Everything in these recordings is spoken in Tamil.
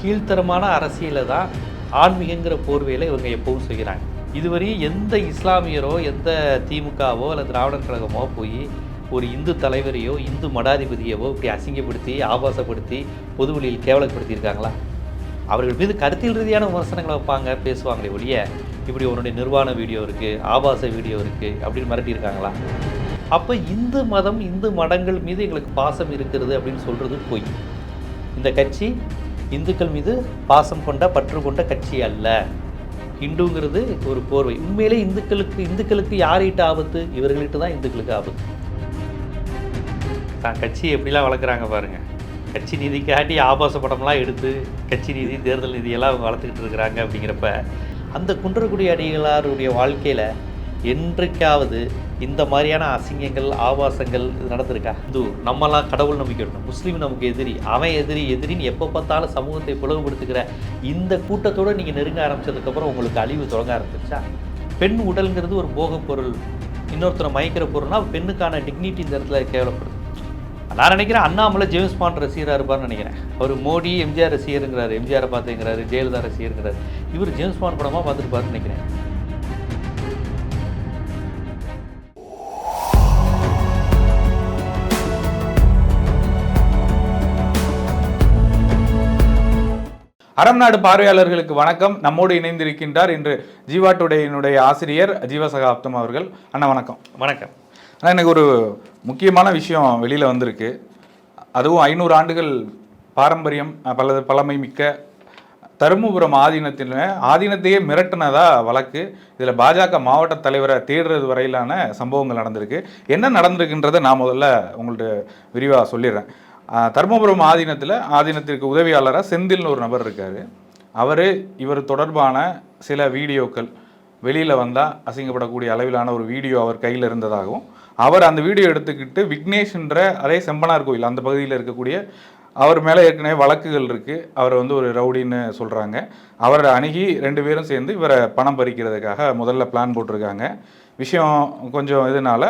கீழ்த்தரமான அரசியலை தான் ஆன்மீகங்கிற போர்வையில் இவங்க எப்பவும் செய்கிறாங்க இதுவரையும் எந்த இஸ்லாமியரோ எந்த திமுகவோ அல்லது திராவிடர் கழகமோ போய் ஒரு இந்து தலைவரையோ இந்து மடாதிபதியவோ இப்படி அசிங்கப்படுத்தி ஆபாசப்படுத்தி பொதுவெளியில் கேவலப்படுத்தியிருக்காங்களா? அவர்கள் மீது கருத்தியல் ரீதியான விமர்சனங்களை வைப்பாங்க பேசுவாங்களே ஒழிய இப்படி உன்னுடைய நிர்வாண வீடியோ இருக்குது ஆபாச வீடியோ இருக்குது அப்படின்னு மிரட்டியிருக்காங்களா? அப்போ இந்து மதம் இந்து மடங்கள் மீது எங்களுக்கு பாசம் இருக்கிறது அப்படின்னு சொல்கிறது பொய். இந்த கட்சி இந்துக்கள் மீது பாசம் கொண்ட பற்று கொண்ட கட்சி அல்ல. இந்துங்கிறது ஒரு போர்வை. உண்மையிலே இந்துக்களுக்கு இந்துக்களுக்கு யார்கிட்ட ஆபத்து? இவர்கள்கிட்ட தான் இந்துக்களுக்கு ஆபத்து. தான் கட்சி எப்படிலாம் வளர்க்குறாங்க பாருங்கள் கட்சி நிதிக்காட்டி ஆபாச படம்லாம் எடுத்து கட்சி நிதி தேர்தல் நிதியெல்லாம் வளர்த்துக்கிட்டு இருக்கிறாங்க அப்படிங்கிறப்ப அந்த குன்றக்குடி அடிகளாருடைய வாழ்க்கையில் என்றைக்காவது இந்த மாதிரியான அசிங்கங்கள் ஆபாசங்கள் இது நடந்திருக்கா? இந்து நம்மலாம் கடவுள் நம்பிக்கை இருக்கணும் முஸ்லீம் நமக்கு எதிரி அவன் எதிரி எதிரின்னு எப்போ பார்த்தாலும் சமூகத்தை பிளவுபடுத்துகிற இந்த கூட்டத்தோடு நீங்கள் நெருங்க ஆரம்பிச்சதுக்கப்புறம் உங்களுக்கு அழிவு தொடங்க ஆரம்பிச்சிச்சா பெண் உடல்ங்கிறது ஒரு போகப் பொருள். இன்னொருத்தரை மயக்கிற பொருள்னா பெண்ணுக்கான டிக்னிட்டி இந்த இடத்துல கேவலப்படுது. நான் நினைக்கிறேன் அண்ணாமலை ஜேம்ஸ் பாண்ட் ரசிகராக இருப்பார்னு நினைக்கிறேன். அவர் மோடி எம்ஜிஆர் ரசிகருங்கிறாரு எம்ஜிஆரை பார்த்துங்கிறாரு ஜெயலலிதா ரசிகருங்கிறாரு. இவர் ஜேம்ஸ் பாண்ட் படமாக பார்த்துட்டு பாருன்னு நினைக்கிறேன். அறம் நாடு பார்வையாளர்களுக்கு வணக்கம். நம்மோடு இணைந்திருக்கின்றார் இன்று ஜீவா டுடேயினுடைய ஆசிரியர் ஜீவசகாப்தம் அவர்கள். அண்ணா வணக்கம். வணக்கம். அண்ணா எனக்கு ஒரு முக்கியமான விஷயம் வெளியில் வந்திருக்கு. அதுவும் ஐநூறு ஆண்டுகள் பாரம்பரியம் பல பழமை மிக்க தருமபுரம் ஆதீனத்தில் ஆதீனத்தையே மிரட்டினதா வழக்கு. இதில் பாஜக மாவட்ட தலைவரை தேடுறது வரையிலான சம்பவங்கள் நடந்திருக்கு. என்ன நடந்திருக்குன்றதை நான் முதல்ல உங்கள்ட்ட விரிவாக சொல்லிடுறேன். தர்மபுரம் ஆதீனத்தில் ஆதீனத்திற்கு உதவியாளராக செந்தில்னு ஒரு நபர் இருக்கார். அவர் இவர் தொடர்பான சில வீடியோக்கள் வெளியில் வந்தால் அசிங்கப்படக்கூடிய அளவிலான ஒரு வீடியோ அவர் கையில் இருந்ததாகவும் அவர் அந்த வீடியோ எடுத்துக்கிட்டு விக்னேஷ்ன்ற அதே செம்பனார் கோயில் அந்த பகுதியில் இருக்கக்கூடிய அவர் மேலே ஏற்கனவே வழக்குகள் இருக்குது அவர் வந்து ஒரு ரவுடின்னு சொல்கிறாங்க அவரை அணுகி ரெண்டு பேரும் சேர்ந்து இவரை பணம் பறிக்கிறதுக்காக முதல்ல பிளான் போட்டிருக்காங்க. விஷயம் கொஞ்சம் இதனால்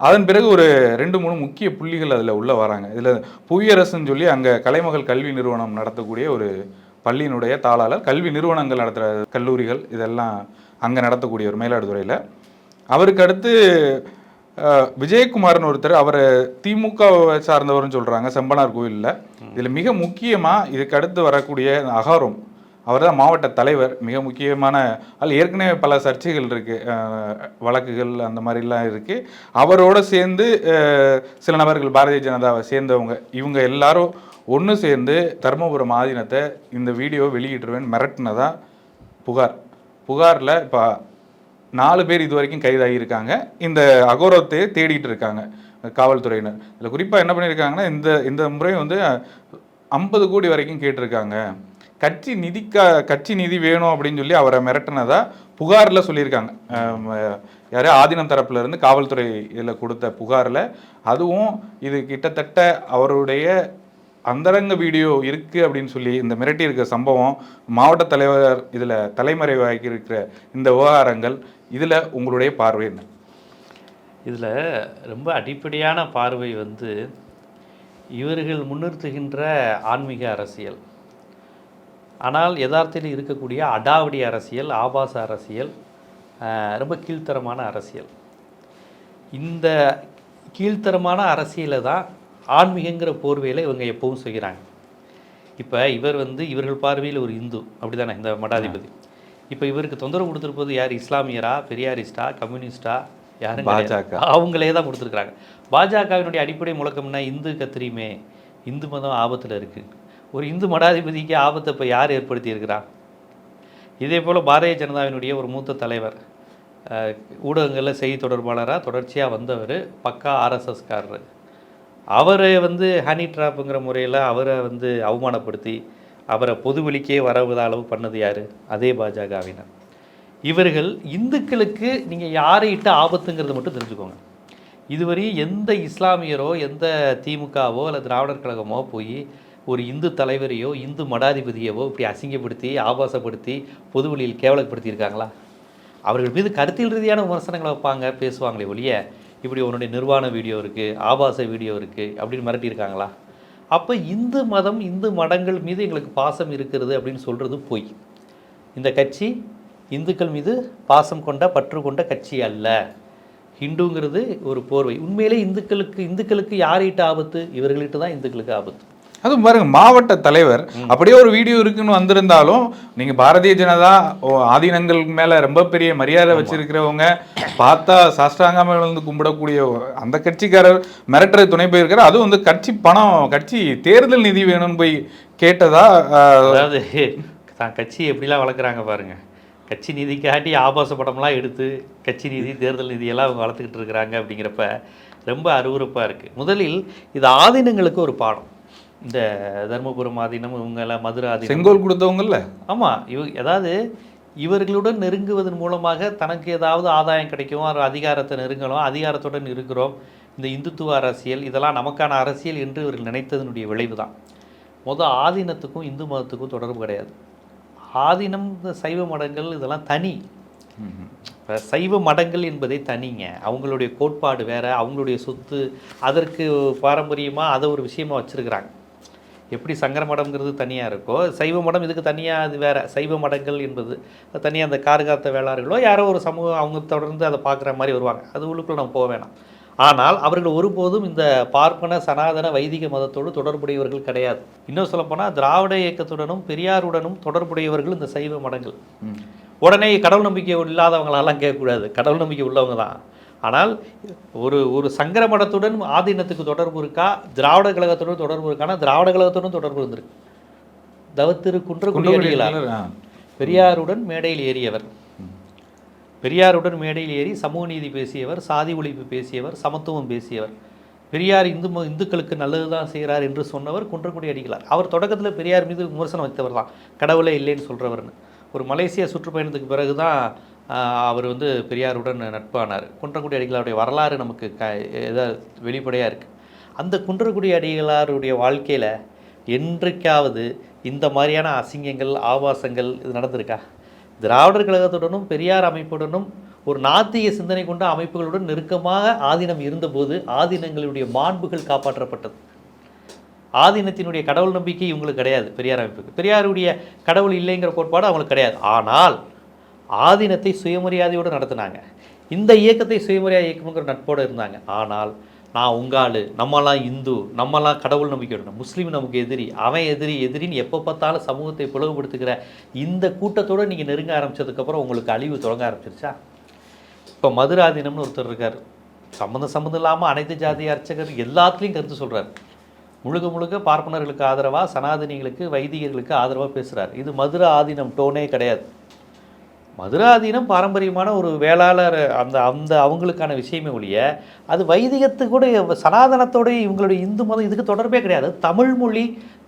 அதன் பிறகு ஒரு ரெண்டு மூணு முக்கிய புள்ளிகள் அதில் உள்ளே வராங்க. இதில் புவியரசுன்னு சொல்லி அங்கே கலைமகள் கல்வி நிறுவனம் நடத்தக்கூடிய ஒரு பள்ளியினுடைய தாளாளர் கல்வி நிறுவனங்கள் நடத்துகிற கல்லூரிகள் இதெல்லாம் அங்கே நடத்தக்கூடிய ஒரு மயிலாடுதுறையில் அவருக்கு அடுத்து விஜயகுமார்னு ஒருத்தர் அவர் திமுக சார்ந்தவர்னு சொல்கிறாங்க செம்பனார் கோயிலில். இதில் மிக முக்கியமாக இதுக்கு அடுத்து வரக்கூடிய அகாரம் அவர் தான் மாவட்ட தலைவர் மிக முக்கியமான அதில் ஏற்கனவே பல சர்ச்சைகள் இருக்குது வழக்குகள் அந்த மாதிரிலாம் இருக்குது அவரோட சேர்ந்து சில நபர்கள் பாரதிய ஜனதாவை சேர்ந்தவங்க இவங்க எல்லாரும் ஒன்று சேர்ந்து தருமபுரம் ஆதீனத்தை இந்த வீடியோ வெளியிட்டுருவேன் மிரட்டினதா புகார். புகாரில் இப்போ நாலு பேர் இது வரைக்கும் கைதாகியிருக்காங்க. இந்த அகோரத்தை தேடிட்டு இருக்காங்க காவல்துறையினர். இதில் குறிப்பாக என்ன பண்ணியிருக்காங்கன்னா இந்த இந்த முறை வந்து ஐம்பது கோடி வரைக்கும் கேட்டிருக்காங்க. கட்சி நிதிக்கா கட்சி நிதி வேணும் அப்படின்னு சொல்லி அவரை மிரட்டினதா புகாரில் சொல்லியிருக்காங்க. ஆம், ஆதீனம் தரப்புல இருந்து காவல்துறை இதில் கொடுத்த புகாரில். அதுவும் இது கிட்டத்தட்ட அவருடைய அந்தரங்க வீடியோ இருக்குது அப்படின்னு சொல்லி இந்த மிரட்டி இருக்க சம்பவம் மாவட்ட தலைவர் இதில் தலைமறைவாகி இருக்கிற இந்த விவகாரங்கள் இதில் உங்களுடைய பார்வை என்ன? இதில் ரொம்ப அடிப்படையான பார்வை வந்து இவர்கள் முன்னிறுத்துகின்ற ஆன்மீக அரசியல். ஆனால் யதார்த்தத்தில் இருக்கக்கூடிய அடாவடி அரசியல் ஆபாச அரசியல் ரொம்ப கீழ்த்தரமான அரசியல். இந்த கீழ்த்தரமான அரசியலை தான் ஆன்மீகங்கிற போர்வையில் இவங்க எப்பவும் செய்கிறாங்க. இப்போ இவர் வந்து இவர்கள் பார்வையில் ஒரு இந்து அப்படிதானே இந்த மடாதிபதி. இப்போ இவருக்கு தொந்தரவு கொடுத்துருப்பது யார்? இஸ்லாமியரா பெரியாரிஸ்டா கம்யூனிஸ்டா? யாரும். பாஜக. அவங்களே தான் கொடுத்துருக்குறாங்க. பாஜகவினுடைய அடிப்படை முழக்கம்னா இந்து கத்திரியுமே இந்து மதம் ஆபத்தில் இருக்குது ஒரு இந்து மடாதிபதிக்கு ஆபத்தை இப்போ யார் ஏற்படுத்தியிருக்கிறா? இதே போல் பாரதிய ஜனதாவினுடைய ஒரு மூத்த தலைவர் ஊடகங்களில் செய்தி தொடர்பாளராக தொடர்ச்சியாக வந்தவர் பக்கா ஆர்எஸ்எஸ்காரர் அவரை வந்து ஹனி ட்ராப்புங்கிற முறையில் அவரை வந்து அவமானப்படுத்தி அவரை பொதுவெளிக்கே வரவுத அளவு பண்ணது யார்? அதே பாஜகவினர். இவர்கள் இந்துக்களுக்கு நீங்கள் யாரை இட்ட ஆபத்துங்கிறத மட்டும் தெரிஞ்சுக்கோங்க. இதுவரை எந்த இஸ்லாமியரோ எந்த திமுகவோ இல்லை திராவிடர் கழகமோ போய் ஒரு இந்து தலைவரையோ இந்து மடாதிபதியவோ இப்படி அசிங்கப்படுத்தி ஆபாசப்படுத்தி பொதுவெளியில் கேவலப்படுத்தியிருக்காங்களா? அவர்கள் மீது கருத்தியல் ரீதியான விமர்சனங்களை வைப்பாங்க பேசுவாங்களே ஒழிய இப்படி உன்னுடைய நிர்வாண வீடியோ இருக்குது ஆபாச வீடியோ இருக்குது அப்படின்னு மிரட்டியிருக்காங்களா? அப்போ இந்து மதம் இந்து மடங்கள் மீது எங்களுக்கு பாசம் இருக்கிறது அப்படின்னு சொல்கிறது பொய். இந்த கட்சி இந்துக்கள் மீது பாசம் கொண்ட பற்று கொண்ட கட்சி அல்ல. ஹிந்துங்கிறது ஒரு போர்வை. உண்மையிலே இந்துக்களுக்கு இந்துக்களுக்கு யார்கிட்ட ஆபத்து? இவர்கள்கிட்ட தான் இந்துக்களுக்கு ஆபத்து. அதுவும் பாருங்க மாவட்ட தலைவர். அப்படியே ஒரு வீடியோ இருக்குன்னு வந்திருந்தாலும் நீங்க பாரதிய ஜனதா ஓ, ஆதீனங்கள் மேல ரொம்ப பெரிய மரியாதை வச்சிருக்கிறவங்க பார்த்தா சாஸ்திராங்காமல் வந்து கும்பிடக்கூடிய அந்த கட்சிக்காரர் மிரட்டுறது துணை போயிருக்காரு. அதுவும் வந்து கட்சி பணம் கட்சி தேர்தல் நிதி வேணும்னு போய் கேட்டதா அதாவது தான் கட்சி எப்படிலாம் வளர்க்குறாங்க பாருங்க. கட்சி நிதிக்காட்டி ஆபாச படம்லாம் எடுத்து கட்சி நிதி தேர்தல் நிதியெல்லாம் அவங்க வளர்த்துக்கிட்டு இருக்கிறாங்க அப்படிங்கிறப்ப ரொம்ப அருவருப்பாக இருக்குது முதலில் இது ஆதீனங்களுக்கு ஒரு பாடம். இந்த தர்மபுரம் ஆதீனம் இவங்க எல்லாம் மதுரை ஆதீனம். செங்கோல் கொடுத்தவங்கல்ல? ஆமாம் இவ அதாவது இவர்களுடன் நெருங்குவதன் மூலமாக தனக்கு ஏதாவது ஆதாயம் கிடைக்கும் ஒரு அதிகாரத்தை நெருங்கலாம் அதிகாரத்துடன் இருக்கிறோம். இந்த இந்துத்துவ அரசியல் இதெல்லாம் நமக்கான அரசியல் என்று இவர்கள் நினைத்ததனுடைய விளைவு தான் மொதல் ஆதீனத்துக்கும் இந்து மதத்துக்கும் தொடர்பு கிடையாது. ஆதீனம் இந்த சைவ மடங்கள் இதெல்லாம் தனி. இப்ப சைவ மடங்கள் என்பதே தனிங்க. அவங்களுடைய கோட்பாடு வேற அவங்களுடைய சொத்து அதற்கு பாரம்பரியமாக அதை ஒரு விஷயமா வச்சிருக்கிறாங்க. எப்படி சங்கர மடம்ங்கிறது தனியாக இருக்கோ சைவ மடம் இதுக்கு தனியாக அது வேற. சைவ மடங்கள் என்பது தனியாக அந்த கார்காத்த வேளாறுகளோ யாரோ ஒரு சமூகம் அவங்க தொடர்ந்து அதை பார்க்குற மாதிரி வருவாங்க. அது உள்ளுக்குள்ள நம்ம போக வேணாம். ஆனால் அவர்கள் ஒருபோதும் இந்த பார்ப்பன சனாதன வைதிக மதத்தோடு தொடர்புடையவர்கள் கிடையாது. இன்னும் சொல்லப்போனால் திராவிட இயக்கத்துடனும் பெரியாருடனும் தொடர்புடையவர்கள் இந்த சைவ மடங்கள். உடனே கடவுள் நம்பிக்கை இல்லாதவங்களெல்லாம் கேட்கக்கூடாது. கடவுள் நம்பிக்கை உள்ளவங்க தான். ஆனால் ஒரு ஒரு சங்கர மடத்துடன் ஆதீனத்துக்கு தொடர்பு இருக்கா? திராவிட கழகத்துடன் தொடர்பு இருக்கானா? திராவிட கழகத்துடன் தொடர்பு இருந்திருக்கு. தவத்திரு குன்றக்குடியடிகளார் ஆ. பெரியாருடன் மேடையில் ஏறியவர். பெரியாருடன் மேடையில் ஏறி சமூக நீதி பேசியவர் சாதி ஒழிப்பு பேசியவர் சமத்துவம் பேசியவர். பெரியார் இந்து இந்துக்களுக்கு நல்லது தான் செய்கிறார் என்று சொன்னவர் குன்றக்குடி அடிகளார். அவர் தொடக்கத்தில் பெரியார் மீது விமர்சனம் வைத்தவர் தான். கடவுளே இல்லைன்னு சொல்கிறவர்னு ஒரு மலேசியா சுற்றுப்பயணத்துக்கு பிறகு தான் அவர் வந்து பெரியாருடன் நட்பானார். குன்றக்குடி அடிகளாருடைய வரலாறு நமக்கு க எதாவது வெளிப்படையாக இருக்குது அந்த குன்றக்குடி அடிகளாருடைய வாழ்க்கையில் என்றைக்காவது இந்த மாதிரியான அசிங்கங்கள் ஆபாசங்கள் இது நடந்திருக்கா? திராவிடர் கழகத்துடனும் பெரியார் அமைப்புடனும் ஒரு நாத்திக சிந்தனை கொண்ட அமைப்புகளுடன் நெருக்கமாக ஆதீனம் இருந்தபோது ஆதீனங்களுடைய மாண்புகள் காப்பாற்றப்பட்டது. ஆதீனத்தினுடைய கடவுள் நம்பிக்கை இவங்களுக்கு கிடையாது பெரியார் அமைப்புக்கு. பெரியாருடைய கடவுள் இல்லைங்கிற கோட்பாடு அவங்களுக்கு கிடையாது. ஆனால் ஆதீனத்தை சுயமரியாதையோடு நடத்தினாங்க. இந்த இயக்கத்தை சுயமரியாதை இயக்கம்ங்கிற நட்போடு இருந்தாங்க. ஆனால் நான் உங்காள் நம்மலாம் இந்து நம்மலாம் கடவுள் நம்பிக்கையோட முஸ்லீம் நமக்கு எதிரி அவன் எதிரி எதிரின்னு எப்போ பார்த்தாலும் சமூகத்தை பிளவுபடுத்துகிற இந்த கூட்டத்தோடு நீங்கள் நெருங்க ஆரம்பிச்சதுக்கப்புறம் உங்களுக்கு அழிவு தொடங்க ஆரம்பிச்சிருச்சா? இப்போ மதுராதீனம்னு ஒருத்தர் இருக்கார். சம்மந்தம் சம்மந்தம் இல்லாமல் அனைத்து ஜாதி அர்ச்சகர் எல்லாத்துலேயும் கருத்து சொல்கிறார் முழுக்க முழுக்க பார்ப்பனர்களுக்கு ஆதரவாக சனாதனிகளுக்கு வைதிகர்களுக்கு ஆதரவாக பேசுகிறார் இது மதுரை ஆதீனம் டோனே கிடையாது. மதுராதீனம் பாரம்பரியமான ஒரு வேளாளர் அந்த அந்த அவங்களுக்கான விஷயமே ஒழிய அது வைதிகத்து கூட சனாதனத்தோட இவங்களுடைய இந்து மதம் இதுக்கு தொடர்பே கிடையாது. தமிழ் மொழி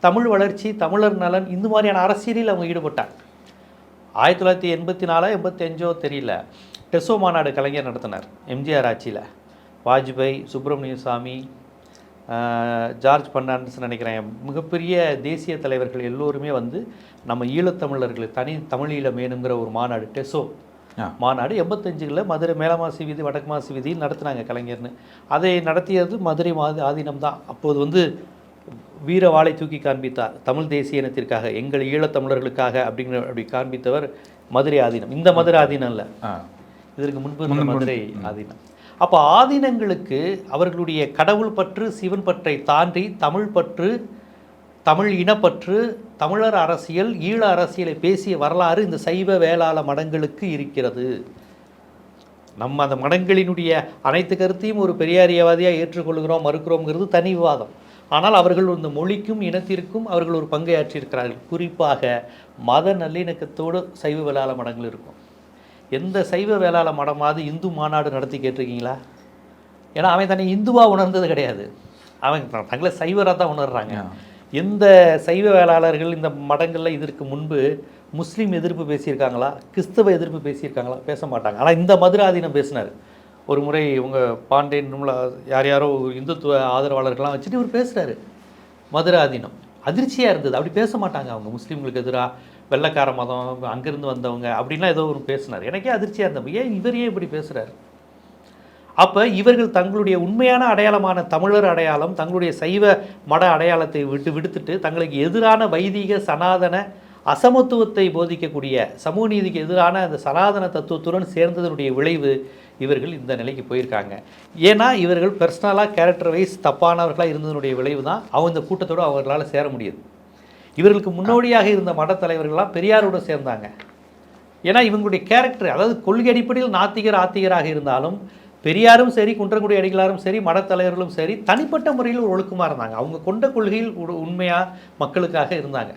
தமிழ் வளர்ச்சி தமிழர் நலன் இந்த மாதிரியான அரசியலில் அவங்க ஈடுபட்டாங்க. ஆயிரத்தி தொள்ளாயிரத்தி எண்பத்தி நாலோ எண்பத்தஞ்சோ தெரியல. டெசோ மாநாடு கலைஞர் நடத்தினார் எம்ஜிஆர் ஆட்சியில். வாஜ்பாய் சுப்பிரமணிய சாமி ஜார்ஜ் பர்னாண்டஸ் நினைக்கிறேன். மிகப்பெரிய தேசிய தலைவர்கள் எல்லோருமே வந்து நம்ம ஈழத்தமிழர்கள் தனி தமிழீழ மேனுங்கிற ஒரு மாநாடு டெசோ. மாநாடு எண்பத்தஞ்சுகளில் மதுரை மேலமாசி வீதி வடக்கு மாசி வீதி நடத்தினாங்க கலைஞர்னு. அதை நடத்தியது மதுரை மாதி ஆதீனம் தான். அப்போது வந்து வீர வாளை தூக்கி காண்பித்தார். தமிழ் தேசிய இனத்திற்காக எங்கள் ஈழத்தமிழர்களுக்காக அப்படிங்கிற அப்படி காண்பித்தவர் மதுரை ஆதீனம். இந்த மதுரை ஆதீனம் இல்லை. இதற்கு முன்பு மதுரை ஆதீனம். அப்போ ஆதீனங்களுக்கு அவர்களுடைய கடவுள் பற்று சிவன் பற்றை தாண்டி தமிழ் பற்று தமிழ் இனப்பற்று தமிழர் அரசியல் ஈழ அரசியலை பேசிய வரலாறு இந்த சைவ வேளாள மடங்களுக்கு இருக்கிறது. நம்ம அந்த மடங்களினுடைய அனைத்து கருத்தையும் ஒரு பெரியாரியவாதியாக ஏற்றுக்கொள்கிறோம் மறுக்கிறோங்கிறது தனி விவாதம். ஆனால் அவர்கள் இந்த மொழிக்கும் இனத்திற்கும் அவர்கள் ஒரு பங்கை ஆற்றியிருக்கிறார்கள் குறிப்பாக மத நல்லிணக்கத்தோடு சைவ வேளாள மடங்கள் இருக்கும். எந்த சைவ வேளாள மடமாவது இந்து மாநாடு நடத்தி கேட்டிருக்கீங்களா? ஏன்னா அவன் தன்னை இந்துவா உணர்ந்தது கிடையாது. அவன் தங்களை சைவராக தான் உணர்றாங்க. எந்த சைவ வேளாளர்கள் இந்த மடங்களில் இதற்கு முன்பு முஸ்லீம் எதிர்ப்பு பேசியிருக்காங்களா? கிறிஸ்தவ எதிர்ப்பு பேசியிருக்காங்களா? பேச மாட்டாங்க. ஆனால் இந்த மதுராதீனம் பேசினார். ஒரு முறை உங்க பாண்டியன் யார் யாரோ இந்துத்துவ ஆதரவாளர்கள்லாம் வச்சுட்டு இவர் பேசுகிறாரு மதுராதீனம் அதிர்ச்சியாக இருந்தது. அப்படி பேச மாட்டாங்க அவங்க. முஸ்லீம்களுக்கு எதிராக வெள்ளக்கார மதம் அங்கேருந்து வந்தவங்க அப்படின்லாம் ஏதோ ஒரு பேசினார். எனக்கே அதிர்ச்சியாக இருந்தது ஏன் இவரையே இப்படி பேசுகிறாரு அப்போ இவர்கள் தங்களுடைய உண்மையான அடையாளமான தமிழர் அடையாளம் தங்களுடைய சைவ மட அடையாளத்தை விட்டு விடுத்துட்டு தங்களுக்கு எதிரான வைதிக சனாதன அசமத்துவத்தை போதிக்கக்கூடிய சமூக நீதிக்கு எதிரான அந்த சனாதன தத்துவத்துடன் சேர்ந்ததனுடைய விளைவு இவர்கள் இந்த நிலைக்கு போயிருக்காங்க. ஏன்னா இவர்கள் பர்சனலாக கேரக்டர் வைஸ் தப்பானவர்களாக இருந்ததனுடைய விளைவு தான் அவங்க இந்த கூட்டத்தோடு அவர்களால் சேர முடியுது. இவர்களுக்கு முன்னோடியாக இருந்த மடத் தலைவர்கள்லாம் பெரியாரோட சேர்ந்தாங்க. ஏன்னா இவங்களுடைய கேரக்டர் அதாவது கொள்கை அடிப்படையில் நாத்திகர் ஆத்திகராக இருந்தாலும் பெரியாரும் சரி குன்றங்குடி அடிகளாரும் சரி மடத்தலைவர்களும் சரி தனிப்பட்ட முறையில் ஒரு ஒழுக்கமாக இருந்தாங்க. அவங்க கொண்ட கொள்கையில் உண்மையாக மக்களுக்காக இருந்தாங்க.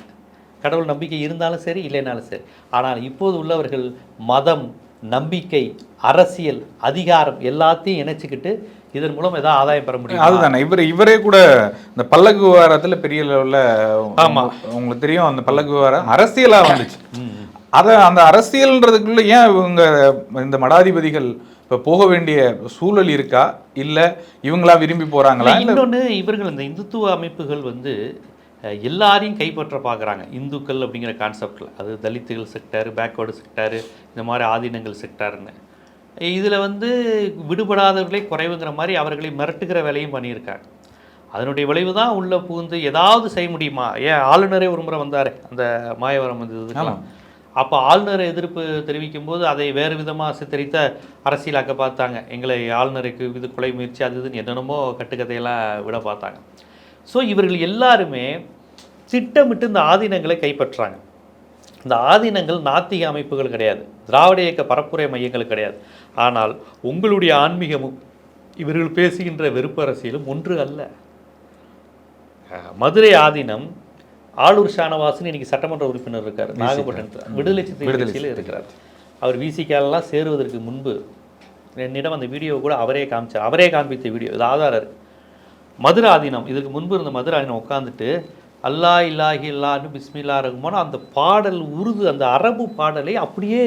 கடவுள் நம்பிக்கை இருந்தாலும் சரி இல்லைனாலும் சரி. ஆனால் இப்போது உள்ளவர்கள் மதம் நம்பிக்கை அரசியல் அதிகாரம் எல்லாத்தையும் இணைச்சிக்கிட்டு இதன் மூலம் ஏதாவது ஆதாயம் பெற முடியும்? அதுதானே. இவர் இவரே கூட இந்த பல்லக்கு விவகாரத்துல பெரிய லெவல்ல ஆமா. உங்களுக்கு தெரியும் அந்த பல்லக்கு விவகாரம் அரசியலா வந்துச்சு. அத அந்த அரசியல்ன்றதுக்குள்ள ஏன் இவங்க இந்த மடாதிபதிகள் இப்ப போக வேண்டிய சூழல் இருக்கா? இல்ல இவங்களா விரும்பி போறாங்களா? இல்ல இன்னொன்று இவர்கள் இந்த இந்துத்துவ அமைப்புகள் வந்து எல்லாரையும் கைப்பற்ற பார்க்குறாங்க. இந்துக்கள் அப்படிங்கிற கான்செப்டில் அது தலித்துகள் செக்டார் பேக்வேர்டு செக்டாரு இந்த மாதிரி ஆதீனங்கள் செக்டார்னு இதில் வந்து விடுபடாதவர்களே குறைவுங்கிற மாதிரி அவர்களை மிரட்டுகிற வேலையும் பண்ணியிருக்காங்க. அதனுடைய விளைவு தான் உள்ளே புகுந்து ஏதாவது செய்ய முடியுமா? ஏன் ஆளுநரே ஒரு முறை வந்தார் அந்த மாயவரம் வந்து அப்போ ஆளுநரை எதிர்ப்பு தெரிவிக்கும் போது அதை வேறு விதமாக சித்தரித்த அரசியலாக்க பார்த்தாங்க. எங்களை ஆளுநருக்கு இது கொலை முயற்சி அது இதுன்னு என்னென்னமோ கட்டுக்கதையெல்லாம் விட பார்த்தாங்க. ஸோ இவர்கள் எல்லாருமே திட்டமிட்டு இந்த ஆதீனங்களை கைப்பற்றாங்க. இந்த ஆதீனங்கள் நாத்திக அமைப்புகள் கிடையாது. திராவிட இயக்க பரப்புரை மையங்கள் கிடையாது. ஆனால் உங்களுடைய ஆன்மீகமும் இவர்கள் பேசுகின்ற வெறுப்பு அரசியலும் ஒன்று அல்ல. மதுரை ஆதீனம் ஆளூர் ஷானவாசன் இன்னைக்கு சட்டமன்ற உறுப்பினர் இருக்கார். நாகப்பட்டினத்தில். விடுதலை கட்சியில் இருக்கிறார். அவர் விசிகாலெல்லாம் சேருவதற்கு முன்பு என்னிடம் அந்த வீடியோ கூட அவரே காமிச்சார். அவரே காண்பித்த வீடியோ. இது ஆதாரம் இருக்கு மதுராதீனம் இதுக்கு முன்பு இருந்த மதுரை ஆதீனம் உட்காந்துட்டு அல்லா இல்லாஹி இல்லான்னு பிஸ்மில்லா ரகுமான் அந்த பாடல் உருது அந்த அரபு பாடலை அப்படியே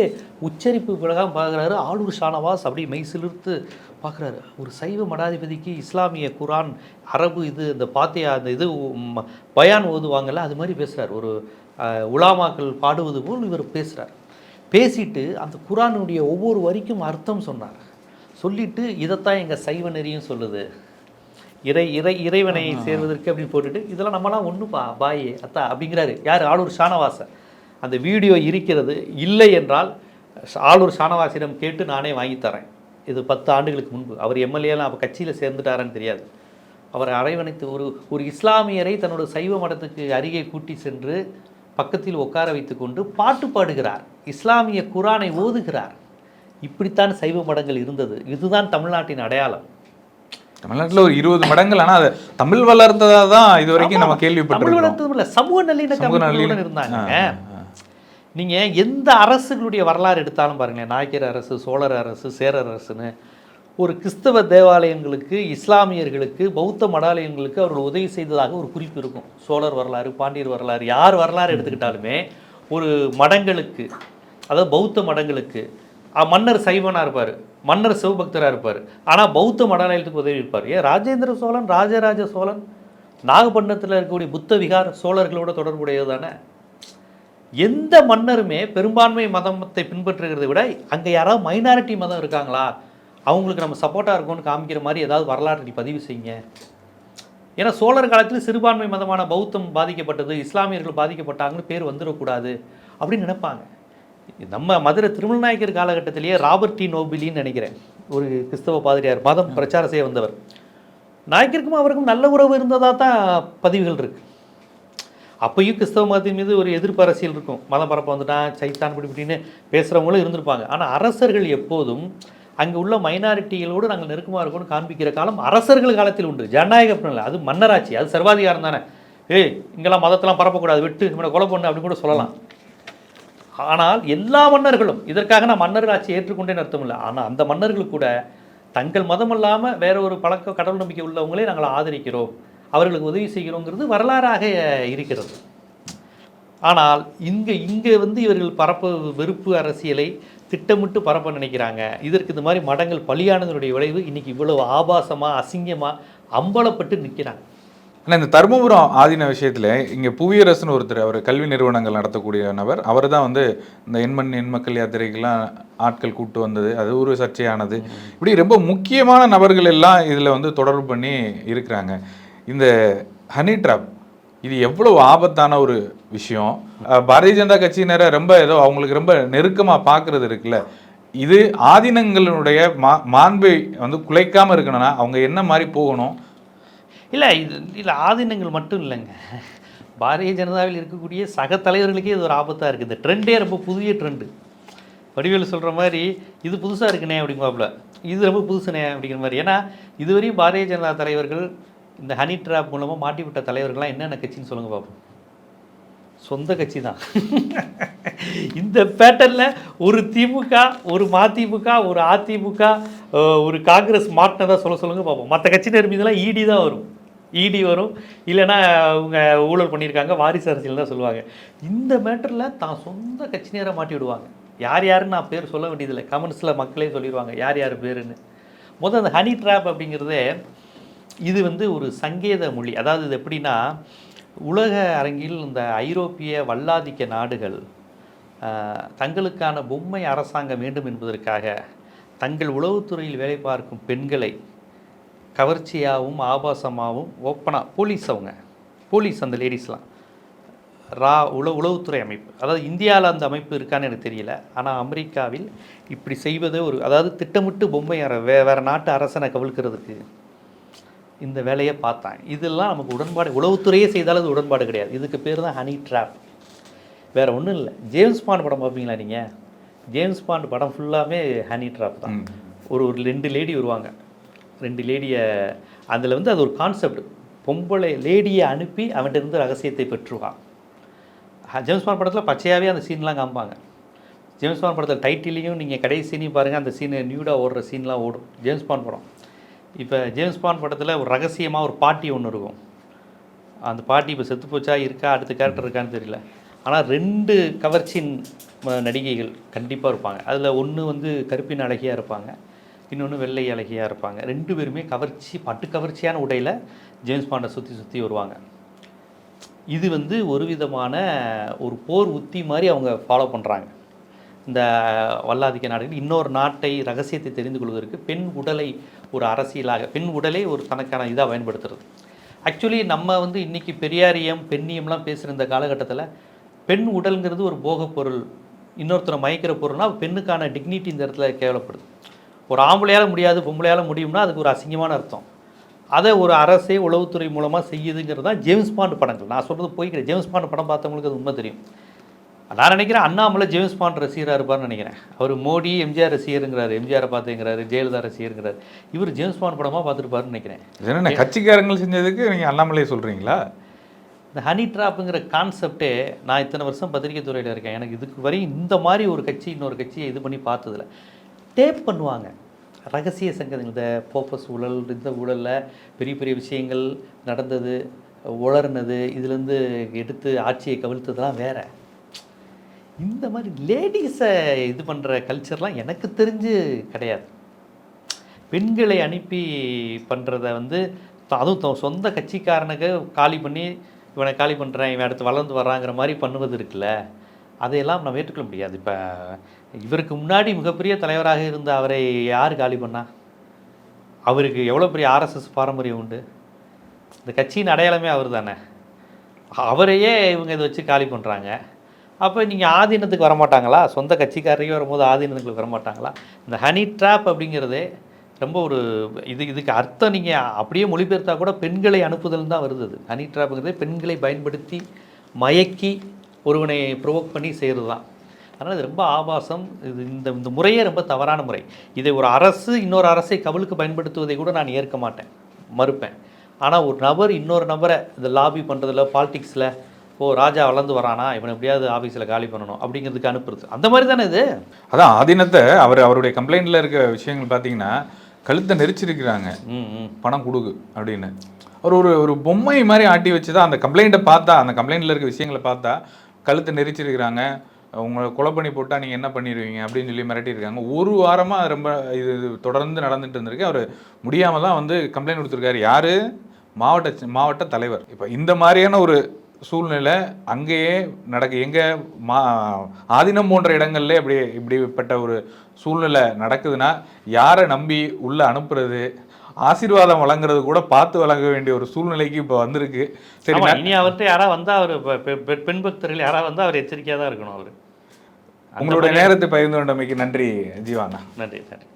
உச்சரிப்பு பிறகாம பார்க்குறாரு. ஆளூர் ஷானவாஸ் அப்படியே மெய் சிலிர்த்து பார்க்குறாரு. ஒரு சைவ மடாதிபதிக்கு இஸ்லாமிய குரான் அரபு இது இந்த பாத்தியா அந்த இது பயான் ஓதுவாங்கல்ல அது மாதிரி பேசுகிறார் ஒரு உலாமாக்கள் பாடுவது போல் இவர் பேசுகிறார் பேசிட்டு அந்த குரானுடைய ஒவ்வொரு வரிக்கும் அர்த்தம் சொன்னார். சொல்லிட்டு இதைத்தான் எங்கள் சைவ நெறியும் சொல்லுது. இறை இறை இறைவனை சேர்வதற்கு அப்படின்னு போட்டுட்டு இதெல்லாம் நம்மலாம் ஒன்றுப்பா பாயே அத்தா அப்படிங்கிறாரு. யார்? ஆளூர் ஷானவாசன். அந்த வீடியோ இருக்கிறது இல்லை என்றால் ஆளூர் ஷானவாசிடம் கேட்டு நானே வாங்கித்தரேன் இது பத்து ஆண்டுகளுக்கு முன்பு. அவர் எம்எல்ஏலாம் அப்போ கட்சியில் சேர்ந்துட்டாரான்னு தெரியாது. அவரை அரவணைத்து ஒரு ஒரு இஸ்லாமியரை தன்னோட சைவ மடத்துக்கு அருகே கூட்டி சென்று பக்கத்தில் உட்கார வைத்துக்கொண்டு பாட்டு பாடுகிறார். இஸ்லாமிய குரானை ஓதுகிறார். இப்படித்தான் சைவ மடங்கள் இருந்தது. இதுதான் தமிழ்நாட்டின் அடையாளம். தமிழ்நாட்டுல ஒரு இருபது மடங்கள் ஆனா அது தமிழ் வளர்ந்ததா தான் இது வரைக்கும் நம்ம தமிழ் கேள்விப்பட்டிருக்கோம் வளர்த்ததும் இல்ல சமூக நல்லிணக்க சமூக அமைப்புகளுடன் நல்லிணக்க- இருந்தாங்க. ஆ, ஆ. நீங்க எந்த அரசுகளுடைய வரலாறு எடுத்தாலும் பாருங்களேன் நாயக்கர் அரசு சோழர் அரசு சேரர் அரசுன்னு ஒரு கிறிஸ்தவ தேவாலயங்களுக்கு இஸ்லாமியர்களுக்கு பௌத்த மடாலயங்களுக்கு அவர்கள் உதவி செய்ததாக ஒரு குறிப்பு இருக்கும். சோழர் வரலாறு பாண்டியர் வரலாறு யார் வரலாறு எடுத்துக்கிட்டாலுமே ஒரு மடங்களுக்கு அதாவது பௌத்த மடங்களுக்கு மன்னர் சைவனாக இருப்பார். மன்னர் சிவபக்தராக இருப்பார். ஆனால் பௌத்த மடாலயத்துக்கு உதவி இருப்பார். ஏன் ராஜேந்திர சோழன் ராஜராஜ சோழன் நாகப்பட்டினத்தில் இருக்கக்கூடிய புத்த விகார சோழர்களோட தொடர்புடையது தானே எந்த மன்னருமே பெரும்பான்மை மதத்தை பின்பற்றுகிறதை விட அங்கே யாராவது மைனாரிட்டி மதம் இருக்காங்களா? அவங்களுக்கு நம்ம சப்போர்ட்டாக இருக்கும்னு காமிக்கிற மாதிரி ஏதாவது வரலாற்றை பதிவு செய்யுங்க. ஏன்னா சோழர் காலத்தில் சிறுபான்மை மதமான பௌத்தம் பாதிக்கப்பட்டது இஸ்லாமியர்கள் பாதிக்கப்பட்டாங்கன்னு பேர் வந்துடக்கூடாது அப்படின்னு நினைப்பாங்க. நம்ம மதுரை திருமலநாயக்கர் காலகட்டத்திலேயே ராபர்ட் டி நோபிலின்னு நினைக்கிறேன். ஒரு கிறிஸ்தவ பாதிரியார் மதம் பிரச்சாரம் செய்ய வந்தவர். நாயக்கருக்கும் அவருக்கும் நல்ல உறவு இருந்ததாக தான் பதிவுகள் இருக்கு. அப்பயும் கிறிஸ்தவ மதத்தின் மீது ஒரு எதிர்ப்பு அரசியல் இருக்கும். மதம் பரப்ப வந்துட்டான் சைத்தான் இப்படி இப்படின்னு பேசுகிறவங்களும் இருந்திருப்பாங்க. ஆனால் அரசர்கள் எப்போதும் அங்கே உள்ள மைனாரிட்டிகளோடு நாங்கள் நெருக்கமாக இருக்கோம்னு காண்பிக்கிற காலம் அரசர்கள் காலத்தில் உண்டு. ஜனநாயகம் இல்லை அது மன்னராட்சி. அது சர்வாதிகாரம் தானே. ஏய் இங்கெல்லாம் மதத்தெல்லாம் பரப்பக்கூடாது. விட்டு இவனை கொலை பண்ணு அப்படின்னு கூட சொல்லலாம். ஆனால் எல்லா மன்னர்களும் இதற்காக நான் மன்னர் ஆட்சியை ஏற்றுக்கொண்டேன்னு அர்த்தம் இல்லை ஆனால் அந்த மன்னர்கள் கூட தங்கள் மதம் இல்லாமல் வேற ஒரு பழக்க கடவுள் நம்பிக்கை உள்ளவங்களே நாங்கள் ஆதரிக்கிறோம். அவர்களுக்கு உதவி செய்கிறோங்கிறது வரலாறாக இருக்கிறது. ஆனால் இங்கே இங்கே வந்து இவர்கள் பரப்பு வெறுப்பு அரசியலை திட்டமிட்டு பரப்ப நினைக்கிறாங்க. இதற்கு இந்த மாதிரி மடங்கள் பலியானதனுடைய விளைவு இன்றைக்கி இவ்வளவு ஆபாசமாக அசிங்கமாக அம்பலப்பட்டு நிற்கிறாங்க. ஆனால் இந்த தருமபுரம் ஆதீன விஷயத்தில் இங்கே புவியரசுன்னு ஒருத்தர் அவர் கல்வி நிறுவனங்கள் நடத்தக்கூடிய நபர். அவர் தான் வந்து இந்த எண்மண் எண்மக்கள் யாத்திரைக்கெல்லாம் ஆட்கள் கூட்டு வந்தது. அது ஒரு சர்ச்சையானது. இப்படி ரொம்ப முக்கியமான நபர்கள் எல்லாம் இதில் வந்து தொடர்பு பண்ணி இருக்கிறாங்க. இந்த ஹனி ட்ராப் இது எவ்வளவு ஆபத்தான ஒரு விஷயம். பாரதிய ஜனதா கட்சியினரை ரொம்ப ஏதோ அவங்களுக்கு ரொம்ப நெருக்கமாக பார்க்குறது இருக்குல்ல. இது ஆதீனங்களுடைய மா மாண்பை வந்து குலைக்காமல் இருக்கணும்னா அவங்க என்ன மாதிரி போகணும்? இல்லை இது இல்லை ஆதீனங்கள் மட்டும் இல்லைங்க. பாரதிய ஜனதாவில் இருக்கக்கூடிய சக தலைவர்களுக்கே இது ஒரு ஆபத்தாக இருக்குது. இந்த ட்ரெண்டே ரொம்ப புதிய ட்ரெண்டு வடிவேலு சொல்கிற மாதிரி இது புதுசாக இருக்குனே அப்படிங்குவாப்புல இது ரொம்ப புதுசுனே அப்படிங்கிற மாதிரி. ஏன்னா இதுவரையும் பாரதிய ஜனதா தலைவர்கள் இந்த ஹனி ட்ராப் மூலமாக மாட்டிவிட்ட தலைவர்கள்லாம் என்னென்ன கட்சின்னு சொல்லுங்கள் பார்ப்போம் சொந்த கட்சி தான். இந்த பேட்டர்னில் ஒரு திமுக ஒரு மதிமுக ஒரு அதிமுக ஒரு காங்கிரஸ் மாட்டினதாக சொல்ல சொல்லுங்க பார்ப்போம் மற்ற கட்சியினர் மீதெல்லாம் இடி தான் வரும். இடி வரும். இல்லைன்னா அவங்க ஊழல் பண்ணியிருக்காங்க வாரிசு அரசியல் தான் சொல்லுவாங்க. இந்த மேட்டரில் தான் சொந்த கட்சியினரை மாட்டி விடுவாங்க. யார் யாருன்னு நான் பேர் சொல்ல வேண்டியதில்லை. கமெண்ட்ஸில் மக்களே சொல்லிடுவாங்க யார் யார் பேருன்னு. முதல் அந்த ஹனி ட்ராப் அப்படிங்கிறதே இது வந்து ஒரு சங்கேத மொழி. அதாவது இது எப்படின்னா உலக அரங்கில் இந்த ஐரோப்பிய வல்லாதிக்க நாடுகள் தங்களுக்கான பொம்மை அரசாங்கம் வேண்டும் என்பதற்காக தங்கள் உளவுத்துறையில் வேலை பார்க்கும் பெண்களை கவர்ச்சியாகவும் ஆபாசமாகவும் ஓப்பனாக போலீஸ் அவங்க. போலீஸ் அந்த லேடிஸ்லாம் ரா உள உளவுத்துறை அமைப்பு. அதாவது இந்தியாவில் அந்த அமைப்பு இருக்கான்னு எனக்கு தெரியல. ஆனால் அமெரிக்காவில் இப்படி செய்வதே ஒரு அதாவது திட்டமிட்டு பொம்மை வே வேறு நாட்டு அரசனை கவிழ்க்கிறதுக்கு இந்த வேலையை பார்த்தாங்க இதெல்லாம் நமக்கு உடன்பாடு உளவுத்துறையே செய்தாலும் அது உடன்பாடு கிடையாது. இதுக்கு பேர் தான் ஹனி ட்ராப் வேற ஒன்றும் இல்லை. ஜேம்ஸ் பாண்ட் படம் பார்ப்பீங்களா நீங்கள் ஜேம்ஸ் பாண்ட் படம் ஃபுல்லாமே ஹனி ட்ராப் தான். ஒரு ஒரு ரெண்டு லேடி வருவாங்க. ரெண்டு லேடியை அதில் வந்து அது ஒரு கான்செப்ட் பொம்பளை லேடியை அனுப்பி அவன்கிட்ட இருந்து ரகசியத்தை பெற்றுவான் ஜேம்ஸ் பான் படத்தில் பச்சையாகவே அந்த சீன்லாம் காமிப்பாங்க. ஜேம்ஸ் பான் படத்தில் டைட்டிலையும் நீங்கள் கடைசி சீனையும் பாருங்கள் அந்த சீனு நியூடாக ஓடுற சீன்லாம் ஓடும். ஜேம்ஸ் பாண்ட் படம். இப்போ ஜேம்ஸ் பாண்ட் படத்தில் ஒரு ரகசியமாக ஒரு பாட்டி ஒன்று இருக்கும். அந்த பாட்டி இப்போ செத்து போச்சா இருக்கா அடுத்த கேரக்டர் இருக்கான்னு தெரியல. ஆனால் ரெண்டு கவர்ச்சின் நடிகைகள் கண்டிப்பாக இருப்பாங்க. அதில் ஒன்று வந்து கருப்பின் அழகியாக இருப்பாங்க. இன்னொன்று வெள்ளை அழகியாக இருப்பாங்க. ரெண்டு பேருமே கவர்ச்சி பட்டு கவர்ச்சியான உடையில் ஜேம்ஸ் பாண்டை சுற்றி சுற்றி வருவாங்க. இது வந்து ஒரு விதமான ஒரு போர் உத்தி மாதிரி அவங்க ஃபாலோ பண்ணுறாங்க இந்த வல்லாதிக்க நாடுகள் இன்னொரு நாட்டை ரகசியத்தை தெரிந்து கொள்வதற்கு பெண் உடலை ஒரு அரசியலாக பெண் உடலை ஒரு தனக்கான இதாக பயன்படுத்துறது. ஆக்சுவலி நம்ம வந்து இன்றைக்கி பெரியாரியம் பெண்ணியம்லாம் பேசுகிற இந்த காலகட்டத்தில் பெண் உடல்ங்கிறது ஒரு போகப் பொருள். இன்னொருத்தரை மயக்கிற பொருள்னால் பெண்ணுக்கான டிக்னிட்டி இந்த இடத்துல கேவலப்படுது. ஒரு ஆம்பளையால் முடியாது பொம்பளையால் முடியும்னா அதுக்கு ஒரு அசிங்கமான அர்த்தம். அதை ஒரு அரசே உளவுத்துறை மூலமாக செய்யுதுங்கிறது தான் ஜேம்ஸ் பாண்ட் படங்கள். நான் சொல்கிறது போய்க்கிறேன். ஜேம்ஸ் பாண்ட் படம் பார்த்தவங்களுக்கு அது உண்மை தெரியும். நான் நினைக்கிறேன் அண்ணாமலை ஜேம்ஸ் பாண்ட் ரசிகராக இருப்பார்னு நினைக்கிறேன். அவர் மோடி எம்ஜிஆர் ரசிகருங்கிறாரு எம்ஜிஆரை பார்த்துங்கிறாரு ஜெயலலிதா ரசிகருங்கிறாரு. இவர் ஜேம்ஸ் பாண்ட் படமாக பார்த்துருப்பாருன்னு நினைக்கிறேன். என்ன கட்சிக்காரங்கள் செஞ்சதுக்கு நீங்கள் அண்ணாமலையை சொல்கிறீங்களா இந்த ஹனி ட்ராப்புங்கிற கான்செப்டே நான் இத்தனை வருஷம் பத்திரிகை துறையில் இருக்கேன். எனக்கு இதுக்கு வரையும் இந்த மாதிரி ஒரு கட்சி இன்னொரு கட்சியை இது பண்ணி பார்த்ததில்ல. டேப் பண்ணுவாங்க. ரகசிய சங்கதிகள் இந்த போப்பஸ் ஊழல் இந்த ஊழலில் பெரிய பெரிய விஷயங்கள் நடந்தது உளர்னது இதுலேருந்து எடுத்து ஆட்சியை கவிழ்த்ததெல்லாம் வேற. இந்த மாதிரி லேடிஸை இது பண்ணுற கல்ச்சர்லாம் எனக்கு தெரிஞ்சு கிடையாது. பெண்களை அனுப்பி பண்ணுறத வந்து அதுவும் தன் சொந்த கட்சிக்காரனுக்கு காலி பண்ணி இவனை காலி பண்ணுறேன் இவன் அடுத்து வளர்ந்து வர்றாங்கிற மாதிரி பண்ணுவது இருக்குல்ல. அதையெல்லாம் நம்ம ஏற்றுக்கொள்ள முடியாது. இப்போ இவருக்கு முன்னாடி மிகப்பெரிய தலைவராக இருந்த அவரை யார் காலி பண்ணா? அவருக்கு எவ்வளோ பெரிய ஆர்எஸ்எஸ் பாரம்பரியம் உண்டு? இந்த கட்சியின் அடையாளமே அவர் தானே அவரையே இவங்க இதை வச்சு காலி பண்ணுறாங்க அப்போ நீங்கள் ஆதீனத்துக்கு வரமாட்டாங்களா? சொந்த கட்சிக்காரரையும் வரும்போது ஆதீனத்துக்கு வரமாட்டாங்களா? இந்த ஹனி ட்ராப் அப்படிங்கிறதே ரொம்ப ஒரு இது இதுக்கு அர்த்தம் நீங்கள் அப்படியே மொழிபெயர்த்தா கூட பெண்களை அனுப்புதல் தான் வருது அது. ஹனி ட்ராப்புங்கிறதே பெண்களை பயன்படுத்தி மயக்கி ஒருவனை ப்ரொவோக் பண்ணி செய்கிறது தான் அதனால் இது ரொம்ப ஆபாசம். இது இந்த இந்த முறையே ரொம்ப தவறான முறை. இதை ஒரு அரசு இன்னொரு அரசை கவிழுக்கு பயன்படுத்துவதை கூட நான் ஏற்க மாட்டேன். மறுப்பேன். ஆனால் ஒரு நபர் இன்னொரு நபரை இந்த லாபி பண்ணுறதுல பாலிடிக்ஸில் ஓ ராஜா வளர்ந்து வரானா? இவனை எப்படியாவது ஆஃபீஸில் காலி பண்ணணும் அப்படிங்கிறதுக்கு அனுப்புறது. அந்த மாதிரி தானே இது? அதான் ஆதீனத்தை அவர் அவருடைய கம்ப்ளைண்ட்டில் இருக்க விஷயங்கள் பார்த்தீங்கன்னா கழுத்தை நெரிச்சிருக்கிறாங்க. ம் ம். பணம் கொடுக்கு அப்படின்னு. அவர் ஒரு ஒரு பொம்மை மாதிரி ஆட்டி வச்சு தான் அந்த கம்ப்ளைண்ட்டை பார்த்தா அந்த கம்ப்ளைண்ட்டில் இருக்க விஷயங்களை பார்த்தா கழுத்தை நெரிச்சிருக்கிறாங்க. உங்களை கொலை பண்ணி போட்டால் நீங்கள் என்ன பண்ணிடுவீங்க அப்படின்னு சொல்லி மிரட்டியிருக்காங்க. ஒரு வாரமாக ரொம்ப இது இது தொடர்ந்து நடந்துட்டு இருந்திருக்கு. அவர் முடியாமல் தான் வந்து கம்ப்ளைண்ட் கொடுத்துருக்காரு. யார்? மாவட்ட மாவட்ட தலைவர். இப்போ இந்த மாதிரியான ஒரு சூழ்நிலை அங்கேயே நடக்கு எங்கே மா ஆதீனம் போன்ற இடங்கள்ல இப்படி இப்படிப்பட்ட ஒரு சூழ்நிலை நடக்குதுன்னா யாரை நம்பி உள்ளே அனுப்புறது? ஆசீர்வாதம் வழங்குறது கூட பார்த்து வழங்க வேண்டிய ஒரு சூழ்நிலைக்கு இப்போ வந்திருக்கு. சரி இனி அவர்கிட்ட யாரா வந்தா அவர் பெண் பக்தர்கள் யாரா வந்தா அவர் எச்சரிக்கையா தான் இருக்கணும் அவர். உங்களுடைய நேரத்தை பகிர்ந்து கொண்டமைக்கு நன்றி ஜீவானா. நன்றி நன்றி.